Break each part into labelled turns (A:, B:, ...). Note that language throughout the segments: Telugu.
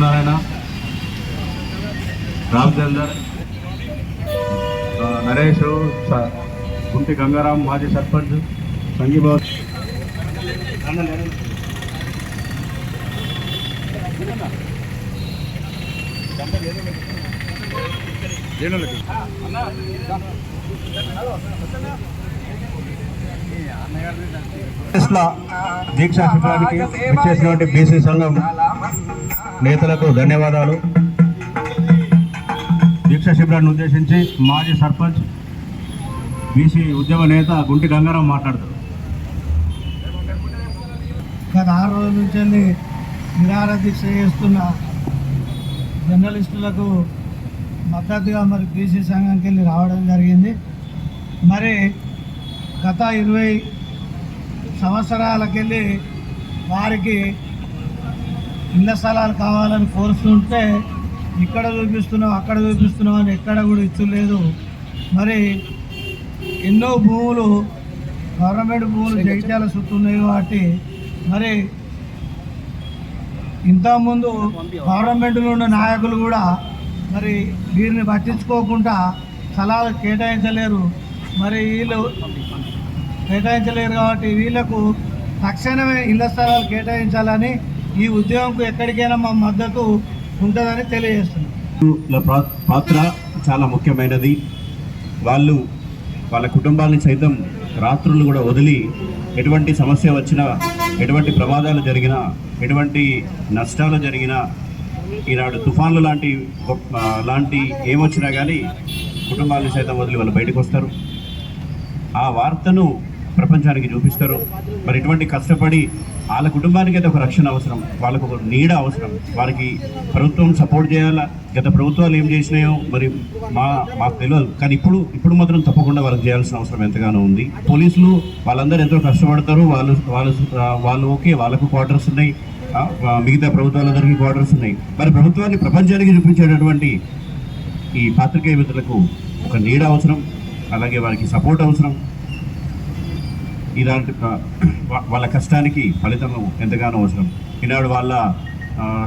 A: లక్ష్మీనారాయణ రామచందర్ నరేష్ స- గుంటి గంగారాం మాజీ సర్పంచ్ సంగీబాబు దీక్షా శిబిరానికి విచ్చేసినటువంటి బీసీ సంఘం నేతలకు ధన్యవాదాలు. దీక్ష శిబిరాన్ని ఉద్దేశించి మాజీ సర్పంచ్ బీసీ ఉద్యమ నేత గుంటి గంగారావు మాట్లాడతారు.
B: గత ఆరు రోజుల నుంచి నిరాహార దీక్ష చేస్తున్న జర్నలిస్టులకు మద్దతుగా మరి బీసీ సంఘంకి వెళ్ళి రావడం జరిగింది. మరి గత ఇరవై సంవత్సరాలకెళ్ళి వారికి ఇళ్ళ స్థలాలు కావాలని కోరుతుంటే ఇక్కడ చూపిస్తున్నాం అక్కడ చూపిస్తున్నాం అని ఎక్కడ కూడా ఇచ్చలేదు. మరి ఎన్నో భూములు గవర్నమెంట్ భూములు జగిత్యాల చుట్టూ ఉన్నాయి కాబట్టి మరి ఇంతకుముందు గవర్నమెంట్లో ఉన్న నాయకులు కూడా మరి వీరిని పట్టించుకోకుండా స్థలాలు కేటాయించలేరు. మరి వీళ్ళు కేటాయించలేరు కాబట్టి వీళ్ళకు తక్షణమే ఇళ్ళ స్థలాలు కేటాయించాలని ఈ ఉద్యోగంకు ఎక్కడికైనా మా మద్దతు ఉంటుందని తెలియజేస్తున్నాం.
A: పాత్ర చాలా ముఖ్యమైనది. వాళ్ళు వాళ్ళ కుటుంబాన్ని సైతం రాత్రులు కూడా వదిలి ఎటువంటి సమస్య వచ్చినా ఎటువంటి ప్రమాదాలు జరిగినా ఎటువంటి నష్టాలు జరిగినా ఈనాడు తుఫాన్లు లాంటి లాంటి ఏమొచ్చినా కానీ కుటుంబాలను సైతం వదిలి వాళ్ళు బయటకు వస్తారు ఆ వార్తను ప్రపంచానికి చూపిస్తారు. మరి ఇటువంటి కష్టపడి వాళ్ళ కుటుంబానికి అయితే ఒక రక్షణ అవసరం. వాళ్ళకు ఒక నీడ అవసరం. వారికి ప్రభుత్వం సపోర్ట్ చేయాలా? గత ప్రభుత్వాలు ఏం చేసినాయో మరి మా మాకు తెలియదు. కానీ ఇప్పుడు ఇప్పుడు మాత్రం తప్పకుండా వాళ్ళకి చేయాల్సిన అవసరం ఎంతగానో ఉంది. పోలీసులు వాళ్ళందరూ ఎంతో కష్టపడతారు. వాళ్ళు వాళ్ళు వాళ్ళు ఓకే వాళ్ళకు క్వార్టర్స్ ఉన్నాయి. మిగతా ప్రభుత్వాలందరికీ క్వార్టర్స్ ఉన్నాయి. మరి ప్రభుత్వాన్ని ప్రపంచానికి చూపించేటటువంటి ఈ పాత్రికేయ మిత్రులకు ఒక నీడ అవసరం. అలాగే వారికి సపోర్ట్ అవసరం. ఇలాంటి వాళ్ళ కష్టానికి ఫలితం ఎంతగానో అవసరం. ఈనాడు వాళ్ళ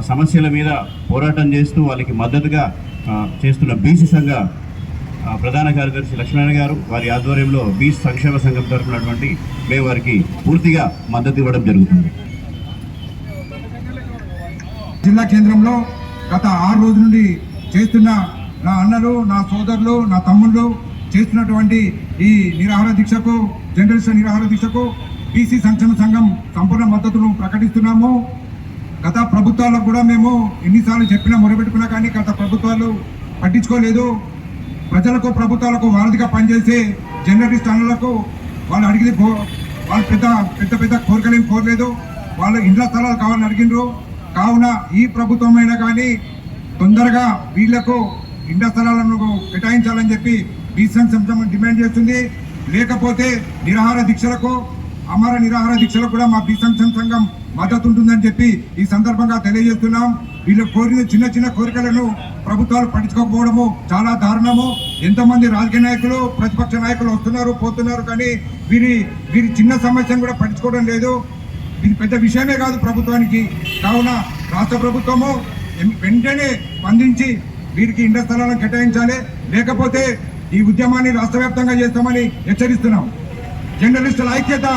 A: సమస్యల మీద పోరాటం చేస్తూ వాళ్ళకి మద్దతుగా చేస్తున్న బీసీ సంఘ ప్రధాన కార్యదర్శి లక్ష్మణ గారు వారి ఆధ్వర్యంలో బీసీ సంక్షేమ సంఘం తరఫునటువంటి మేము వారికి పూర్తిగా మద్దతు ఇవ్వడం జరుగుతుంది.
C: జిల్లా కేంద్రంలో గత ఆరు రోజుల నుండి చేస్తున్న నా అన్నలు నా సోదరులు నా తమ్ముళ్ళు చేస్తున్నటువంటి ఈ నిరాహార దీక్షకు జనరేషన్ నిరాహార దీక్షకు బీసీ సంక్షేమ సంఘం సంపూర్ణ మద్దతును ప్రకటిస్తున్నాము. గత ప్రభుత్వాలకు కూడా మేము ఎన్నిసార్లు చెప్పినా మొరబెట్టుకున్నా కానీ గత ప్రభుత్వాలు పట్టించుకోలేదు. ప్రజలకు ప్రభుత్వాలకు వారధిగా పనిచేసే జర్నలిస్ట్ అన్నలకు వాళ్ళు అడిగింది కో- వాళ్ళు పెద్ద పెద్ద పెద్ద కోరికలు ఏం కోరలేదు. వాళ్ళు ఇండ్ల స్థలాలు కావాలని అడిగినారు కావున ఈ ప్రభుత్వమైనా కానీ తొందరగా వీళ్ళకు ఇండ్ల స్థలాలను కేటాయించాలని చెప్పి బీసీ సంక్షేమం డిమాండ్ చేస్తుంది. లేకపోతే నిరాహార దీక్షలకు అమర నిరాహార దీక్షలకు కూడా మా బీ సంఘం మద్దతు ఉంటుందని చెప్పి ఈ సందర్భంగా తెలియజేస్తున్నాం. వీళ్ళు కోరిన చిన్న చిన్న కోరికలను ప్రభుత్వాలు పట్టించుకోకపోవడము చాలా దారుణము. ఎంతమంది రాజకీయ నాయకులు ప్రతిపక్ష నాయకులు వస్తున్నారు పోతున్నారు కానీ వీరి వీరి చిన్న సమస్యను కూడా పట్టించుకోవడం లేదు. ఇది పెద్ద విషయమే కాదు ప్రభుత్వానికి. కావున రాష్ట్ర ప్రభుత్వము వెంటనే స్పందించి వీరికి ఇండ స్థలాలను కేటాయించాలి. లేకపోతే ఈ ఉద్యమాన్ని రాష్ట్ర వ్యాప్తంగా చేస్తామని హెచ్చరిస్తున్నాం. జర్నలిస్టుల ఐక్యత.